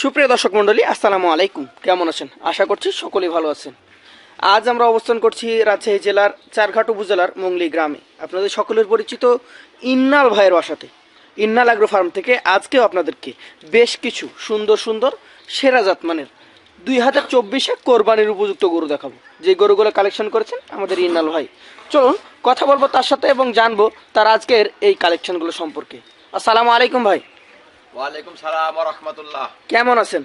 সুপ্রিয় দর্শক মণ্ডলী, আসসালামু আলাইকুম। কেমন আছেন? আশা করছি সকলেই ভালো আছেন। আজ আমরা অবস্থান করছি রাজশাহী জেলার চারঘাট উপজেলার মংলি গ্রামে। আপনাদের সকলের পরিচিত ইন্নাল ভাইয়ের বাসাতে, ইন্নাল আগ্রো ফার্ম থেকে আজকেও আপনাদেরকে বেশ কিছু সুন্দর সুন্দর, সেরা জাত মানের দুই হাজার চব্বিশে কোরবানির উপযুক্ত গরু দেখাবো। যে গরুগুলো কালেকশন করেছেন আমাদের ইন্নাল ভাই। চলুন, কথা বলব তার সাথে এবং জানব তার আজকের এই কালেকশনগুলো সম্পর্কে। আসসালামু আলাইকুম ভাই। ওয়ালাইকুম সালাম রহমতুল্লাহ। কেমন আছেন?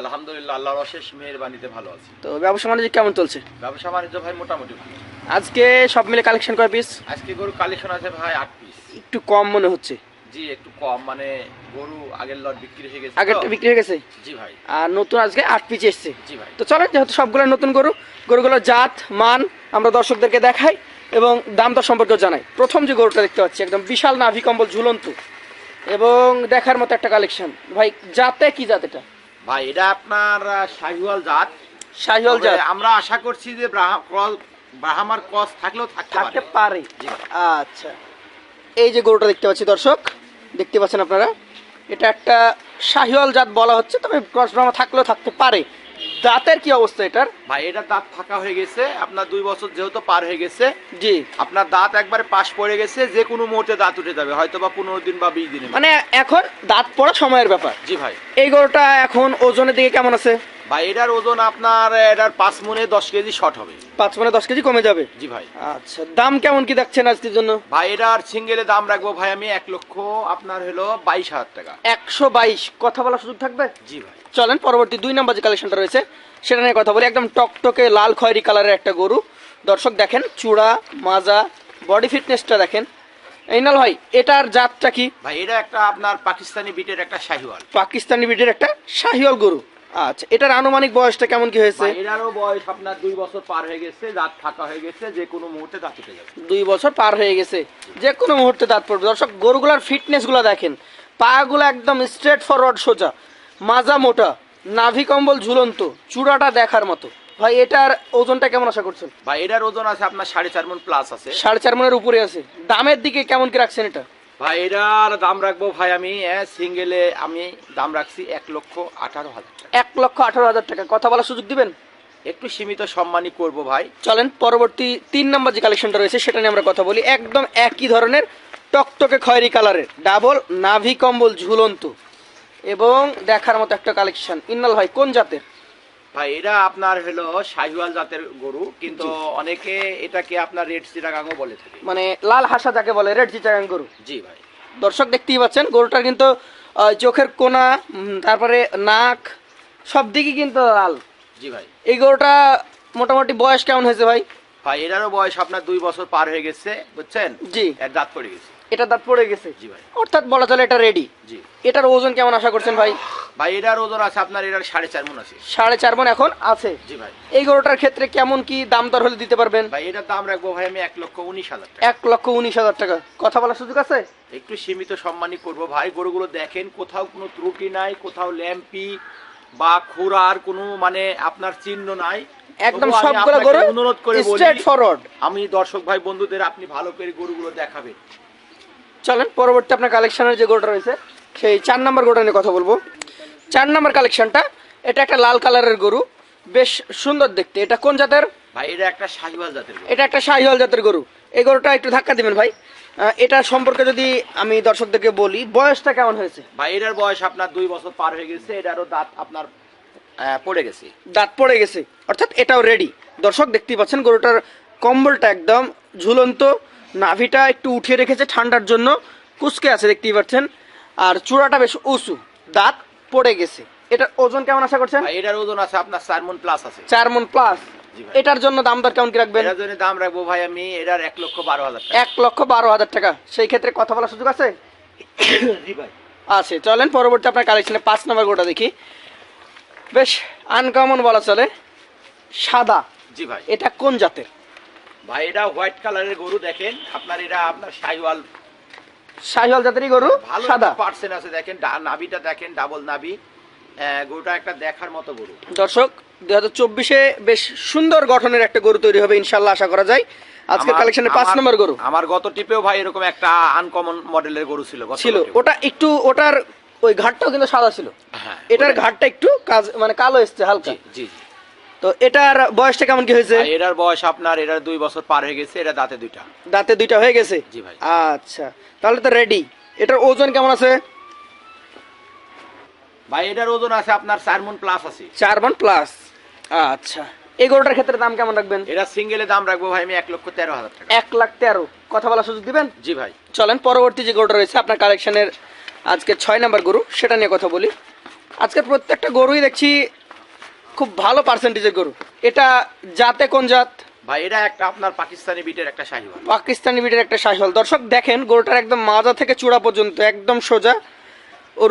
আলহামদুলিল্লাহ আল্লাহর অশেষ মেহরবানিতে ভালো আছি। তো ব্যবসা বাণিজ্য কেমন চলছে? ব্যবসা বাণিজ্য ভাই মোটামুটি ভালো। আজকে সব মিলে কালেকশন কয় পিস আজকে গরু কালেকশন আছে ভাই আট পিস একটু কম মনে হচ্ছে। জি একটু কম মানে গরু আগের লট বিক্রি হয়ে গেছে আগেরটা বিক্রি হয়ে গেছে? জি ভাই। আর নতুন আজকে আট পিস এসছে। জি ভাই। তো চলেন যেহেতু সবগুলো নতুন গরু গরুগুলোর জাত মান আমরা দর্শকদেরকে দেখাই এবং দাম দর সম্পর্কেও জানাই। প্রথম যে গরুটা দেখতে পাচ্ছি একদম বিশাল নাভি কম্বল ঝুলন্ত। এবং দেখার মতো একটা কালেকশন ভাই জাতে কি জাত এটা? ভাই এটা আপনার শাহিওয়াল জাত। শাহিওয়াল জাত। আমরা আশা করছি যে ব্রাহ্মার ক্রস থাকলেও থাকতে থাকতে পারে। আচ্ছা। এই যে গরুটা দেখতে পাচ্ছি দর্শক দেখতে পাচ্ছেন আপনারা? এটা একটা শাহিওয়াল জাত বলা হচ্ছে তবে ক্রস ব্রাহ্মা থাকলেও থাকতে পারে। দাঁতের কি অবস্থা এটার? ভাই এটা দাঁত ফাঁকা হয়ে গেছে। আপনার দুই বছর যেহেতু পার হয়ে গেছে জি। আপনার দাঁত একবারে পাশ পড়ে গেছে যে কোনো মুহূর্তে দাঁত উঠে যাবে হয়তো বা পনেরো দিন বা বিশ দিনে মানে এখন দাঁত পড়া সময়ের ব্যাপার। জি ভাই। এই গরুটা এখন ওজনের দিকে কেমন আছে? ভাই এটার ওজন আপনার এটার পাঁচ মনে দশ কেজি শর্ট হবে। পাঁচ মানে দশ কেজি কমে যাবে? জি ভাই। আচ্ছা দাম কেমন কি দেখছেন আজকের জন্য? ভাই এটার সিঙ্গেলে দাম রাখব ভাই আমি এক লক্ষ আপনার হলো বাইশ হাজার টাকা। একশো বাইশ। কথা বলার সুযোগ থাকবে? জি ভাই। চলেন পরবর্তী দুই নাম্বার যে কালেকশনটা রয়েছে সেটা নিয়ে কথা বলি। একদম টকটকে লাল খয়েরি কালারের একটা গরু। দর্শক দেখেন চূড়া মাজা বডি ফিটনেসটা দেখেন। এইনাল ভাই এটার জাতটা কি? ভাই এটা একটা আপনার পাকিস্তানি বিটের একটা শাহিওয়াল। পাকিস্তানি বিটের একটা শাহিওয়াল গরু। আচ্ছা এটার আনুমানিক বয়সটা কেমন কি হয়েছে? এটারও বয়স আপনার দুই বছর পার হয়ে গেছে দাঁত ফাঁকা হয়ে গেছে যে কোনো মুহূর্তে দাঁত উঠে যাবে। দুই বছর পার হয়ে গেছে যে কোনো মুহূর্তে দাঁত পড়বে। দর্শক গরুগুলার ফিটনেসগুলো দেখেন। পাগুলো একদম স্ট্রেট ফরওয়ার্ড সোজা। মাজা মোটা নাভি কম্বল ঝুলন্ত চূড়াটা দেখার মতো। ভাই এটার ওজনটা কেমন আশা করছেন? ভাই এটার ওজন আছে আপনার সাড়ে চার মন প্লাস আছে। সাড়ে চার মনের উপরে আছে। দামের দিকে কেমন কি রাখছেন এটা? ভাই এটার দাম রাখব ভাই আমি সিঙ্গেলে আমি দাম রাখছি এক লক্ষ আঠারো হাজার এক লক্ষ আঠারো হাজার টাকা। কথা বলার সুযোগ দিবেন? একটু সীমিত সম্মানই করব ভাই। চলেন পরবর্তী তিন নম্বর যে কালেকশনটা রয়েছে সেটা নিয়ে আমরা কথা বলি। একদম একই ধরনের টকটকে খয়েরি কালারের ডাবল নাভি কম্বল ঝুলন্ত। এবং দেখার মতো একটা কালেকশন ইন্নাল ভাই কোন জাতের? ভাই এটা আপনার হলো শাহিওয়াল জাতের গরু কিন্তু অনেকে এটাকে আপনার রেড চিটাগাঙ্গও বলে থাকে। মানে লাল হাসা যাকে বলে রেড চিটাগাং গরু? জি ভাই। দর্শক দেখতেই পাচ্ছেন গরুটার কিন্তু চোখের কোনা তারপরে নাক সব দিকই কিন্তু লাল। জি ভাই। এই গরুটা মোটামুটি বয়স কেমন হয়েছে ভাই? ভাই এটারও বয়স আপনার দুই বছর পার হয়ে গেছে বুঝছেন? জি। এর দাঁত পড়ে গেছে। এটা দাঁত পড়ে গেছে। জি ভাই। অর্থাৎ বলা চলে এটা রেডি জি। এটার ওজন কেমন আশা করছেন ভাই? ভাই এটার ওজন আছে আপনার এটার সাড়ে চার মন আছে। সাড়ে চার মন এখন আছে। জি ভাই। এই গরুটার ক্ষেত্রে কেমন কি দাম দর হলে দিতে পারবেন? ভাই এটার দাম রাখব ভাই আমি এক লক্ষ উনিশ হাজার টাকা। এক লক্ষ উনিশ হাজার টাকা। কথা বলার সুযোগ আছে? একটু সীমিত সম্মানই করব ভাই গরুগুলো দেখেন কোথাও কোনো ত্রুটি নাই কোথাও ল্যাম্পি বা খুরার কোনো মানে আপনার চিহ্ন নাই। একদম সবগুলো গরু অনুরোধ করে বলি ফরওয়ার্ড আমি দর্শক ভাই বন্ধুদের আপনি ভালো করে গরুগুলো দেখাবেন। চলেন পরবর্তী আপনার কালেকশনের যে গরুটা রয়েছে সেই চার নাম্বার গোটা নিয়ে কথা বলব। চার নাম্বার কালেকশনটা এটা একটা লাল কালারের গরু বেশ সুন্দর দেখতে। এটা কোন জাতের? ভাই এটা একটা শাহিওয়াল জাতের গরু। এটা একটা শাহিওয়াল জাতের গরু। এই গরুটা একটু ধাক্কা দিবেন ভাই। এটা সম্পর্কে যদি আমি দর্শকদেরকে বলি বয়সটা কেমন হয়েছে? ভাই এটার বয়স আপনার দুই বছর পার হয়ে গেছে এটারও দাঁত আপনার পড়ে গেছে। দাঁত পড়ে গেছে। অর্থাৎ এটাও রেডি দর্শক দেখতেই পাচ্ছেন গরুটার কম্বলটা একদম ঝুলন্ত নাভিটা একটু উঠিয়ে রেখেছে ঠান্ডার জন্য। কুচকে আছে দেখতেই পাচ্ছেন। আর চূড়াটা বেশ উঁচু। দাঁত পড়ে গেছে। এটার ওজন কেমন আশা করছেন? এটার ওজন আছে আপনার চার মন প্লাস আছে। চার মন প্লাস এটার জন্য দাম দর কেমন কি রাখবেন? এটার জন্য দাম রাখব ভাই আমি এটার এক লক্ষ বারো হাজার টাকা। এক লক্ষ বারো হাজার টাকা। সেই ক্ষেত্রে কথা বলার সুযোগ আছে? জি ভাই। আছে চলেন পরবর্তী আপনার কালেকশনে পাঁচ নম্বর গোটা দেখি। বেশ আনকমন বলা চলে। সাদা। জি ভাই। এটা কোন জাতের? ভাই এটা হোয়াইট কালারের গরু দেখেন। আপনার এটা আপনার শাহিওয়াল। শাহিওয়াল জাতেরই গরু ভালো সাদা। পার্সেন্ট আছে দেখেন নাভিটা দেখেন ডাবল নাভি। গরুটা একটা দেখার মতো গরু। দর্শক দুই হাজার চব্বিশে বেশ সুন্দর গঠনের একটা গরু তৈরি হবে ইনশাল্লাহ আশা করা যায়। আজকের আমার- কালেকশনে পাঁচ নম্বর গরু। আমার গত টিপেও ভাই এরকম একটা আনকমন মডেলের গরু ছিল ছিল। ওটা একটু ওটার ওই ঘাটটাও কিন্তু সাদা ছিল। হ্যাঁ এটার ঘাটটা একটু কাজ মানে কালো এসছে হালকা। জি। তো এটার বয়সটা কেমন কি হয়েছে? এটার বয়স আপনার এটার দুই বছর পার হয়ে গেছে এটা দাঁতে দুইটা। দাঁতে দুইটা হয়ে গেছে? জি ভাই। আচ্ছা তাহলে তো রেডি এটার ওজন কেমন আছে? ভাই এটার ওজন আছে আপনার চার মন প্লাস আছে। চার মন প্লাস আচ্ছা এই গরুটার ক্ষেত্রে দাম কেমন রাখবেন? এটা সিঙ্গেলে দাম রাখব ভাই আমি এক লক্ষ তেরো হাজার টাকা। এক লাখ তেরো। কথা বলার সুযোগ দিবেন? জি ভাই। চলেন পরবর্তী যে গরুটা রয়েছে আপনার কালেকশনের আজকে ছয় নাম্বার গরু সেটা নিয়ে কথা বলি। আজকে প্রত্যেকটা গরুই দেখছি খুব ভালো পার্সেন্টেজের গরু। এটা জাতে কোন জাত? ভাই এটা একটা আপনার পাকিস্তানি বিটের একটা শাহিওয়াল। পাকিস্তানি বিটের একটা শাহিওয়াল। দর্শক দেখেন গরুটার একদম মাজা থেকে চূড়া পর্যন্ত একদম সোজা। ওর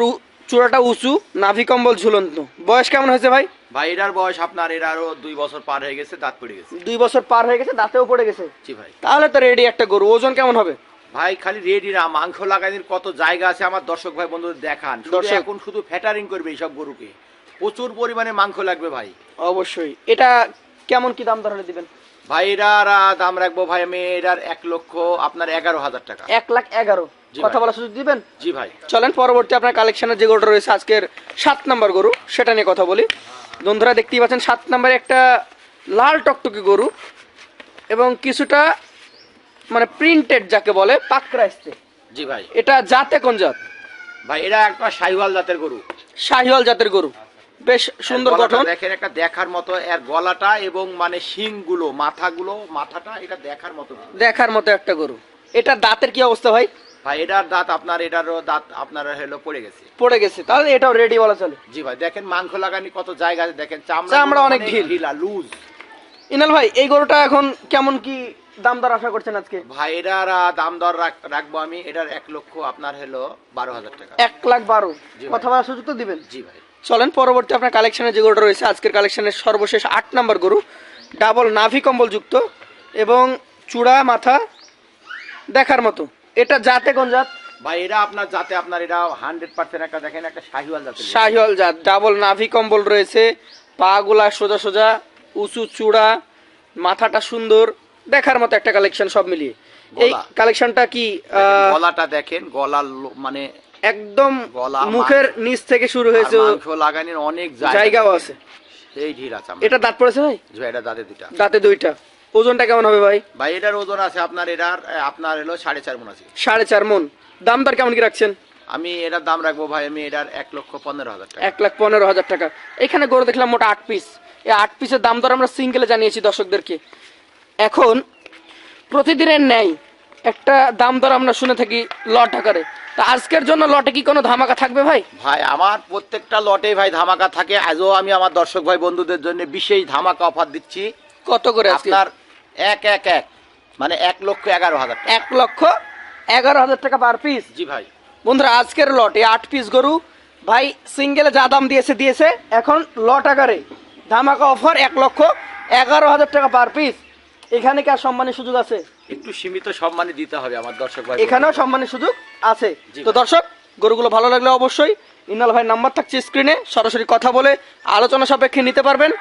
চূড়াটা উঁচু নাভি কম্বল ঝুলন্ত। বয়স কেমন হয়েছে ভাই? ভাই এটার বয়স আপনার এর আরও দুই বছর পার হয়ে গেছে দাঁত পড়ে গেছে। দুই বছর পার হয়ে গেছে দাঁতেও পড়ে গেছে। জি ভাই। তাহলে তো রেডি একটা গরু। ওজন কেমন হবে? ভাই খালি রেডি না মাংস লাগানোর কত জায়গা আছে আমার দর্শক ভাই বন্ধুদের দেখান। এখন শুধু ফ্যাটারিং করবে এইসব গরুকে। প্রচুর পরিমাণে মাংস লাগবে ভাই। অবশ্যই। এটা কেমন কি দাম ধরে দিবেন? ভাই এটার দাম রাখব ভাই আমি এটার এক লক্ষ আপনার এগারো হাজার টাকা। এক লাখ এগারো। কথা। বলার সুযোগ দিবেন? জি ভাই। চলেন পরবর্তী আপনার কালেকশনের যে গরুটা রয়েছে আজকের সাত নাম্বার গরু সেটা নিয়ে কথা বলি। বন্ধুরা দেখতেই পাচ্ছেন সাত নাম্বারে একটা লাল টকটকে গরু এবং কিছুটা মানে প্রিন্টেড যাকে বলে পাকড়া জি ভাই। এটা জাতে কোন জাত? ভাই এটা একটা শাহিওয়াল জাতের গরু। শাহিওয়াল জাতের গরু। বেশ সুন্দর গঠন। দেখেন একটা দেখার মতো এর গলাটা এবং মানে শিংগুলো মাথাগুলো মাথাটা এটা দেখার মতো। দেখার মতো একটা গরু। এটা দাঁতের কি অবস্থা ভাই? ভাই এটার দাঁত আপনার এটারও দাঁত আপনার হলো পড়ে গেছে। পড়ে গেছে। তাহলে এটাও রেডি বলা চলে। জি ভাই দেখেন মাংস লাগানি কত জায়গা দেখেন চামড়া চামড়া অনেক ঢিল। ঢিলা লুজ ইনাল ভাই এই গরুটা এখন কেমন কি দাম দর আশা করছেন আজকে? ভাই এটার দাম দর রাখব আমি। এটার এক লক্ষ আপনার হলো বারো হাজার টাকা। এক লাখ বারো। কথা বলার সুযোগ তো দিবেন। জি ভাই। চলেন পরবর্তী আপনার কালেকশনে যে গরুটা রয়েছে আজকের কালেকশনের সর্বশেষ আট নাম্বার গরু ডাবল নাভি কম্বল যুক্ত এবং চূড়া মাথা দেখার মতো। এটা জাতে কোন জাত? ভাই এটা আপনার যাতে আপনার এটা হান্ড্রেড পার্সেন্ট একটা দেখেন একটা শাহিওয়াল গরু। শাহিওয়াল জাত। ডাবল নাভি কম্বল রয়েছে পা গুলা সোজা সোজা উঁচু চূড়া মাথাটা সুন্দর দেখার মতো একটা কালেকশন সব মিলিয়ে। এই কালেকশনটা কি গলাটা দেখেন গলার মানে একদম মুখের নিচ থেকে শুরু হয়েছে লাগানির অনেক জায়গাও আছে। সেই ঢিল আছে এটা দাঁত পড়েছে ভাই? এটা দাঁতে দুইটা। দাঁতে দুইটা। ওজনটা কেমন হবে ভাই? ভাই এটার ওজন আছে আপনার এটার আপনার হলো সাড়ে চার মন আছে। সাড়ে চার মন। দাম দর কেমন কি রাখছেন? আমি এটার দাম রাখব ভাই আমি এটার এক লক্ষ পনেরো হাজার টাকা। এক লাখ পনেরো হাজার টাকা। এখানে গরু দেখলাম মোটা আট পিস। এই আট পিসের দাম দর আমরা সিঙ্গেলে জানিয়েছি দর্শকদেরকে। এখন প্রতিদিনের ন্যায় একটা দাম দর আমরা শুনে থাকি লট আকারে। তা আজকের জন্য লটে কি কোনো ধামাকা থাকবে ভাই? ভাই আমার প্রত্যেকটা লটে ভাই ধামাকা থাকে। আজও আমি আমার দর্শক ভাই বন্ধুদের জন্য বিশেষ ধামাকা অফার দিচ্ছি। কত করে আপনার এক এক এক মানে এক লক্ষ এগারো হাজার এক লক্ষ এগারো হাজার টাকা পার পিস জি ভাই। বন্ধুরা আজকের লটে আট পিস গরু। ভাই সিঙ্গেলে যা দাম দিয়েছে দিয়েছে। এখন লট আকারে ধামাকা অফার এক লক্ষ এগারো হাজার টাকা পার পিস এখানে কি আর সম্মানের সুযোগ আছে? একটু সীমিত সম্মানই দিতে হবে আমার দর্শক ভাই এখানেও সম্মানের সুযোগ আছে। তো দর্শক গরুগুলো ভালো লাগলে অবশ্যই ইনাল ভাই নাম্বার থাকছে স্ক্রিনে সরাসরি কথা বলে আলোচনা সাপেক্ষে নিতে পারবেন।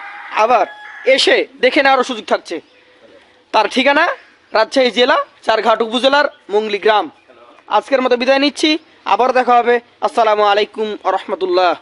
আবার এসে দেখে নেওয়ারও সুযোগ থাকছে। তার ঠিকানা রাজশাহী জেলা চারঘাট উপজেলার মুংলি গ্রাম। আজকের মতো বিদায় নিচ্ছি। আবার দেখা হবে। আসসালামু আলাইকুম রহমতুল্লাহ।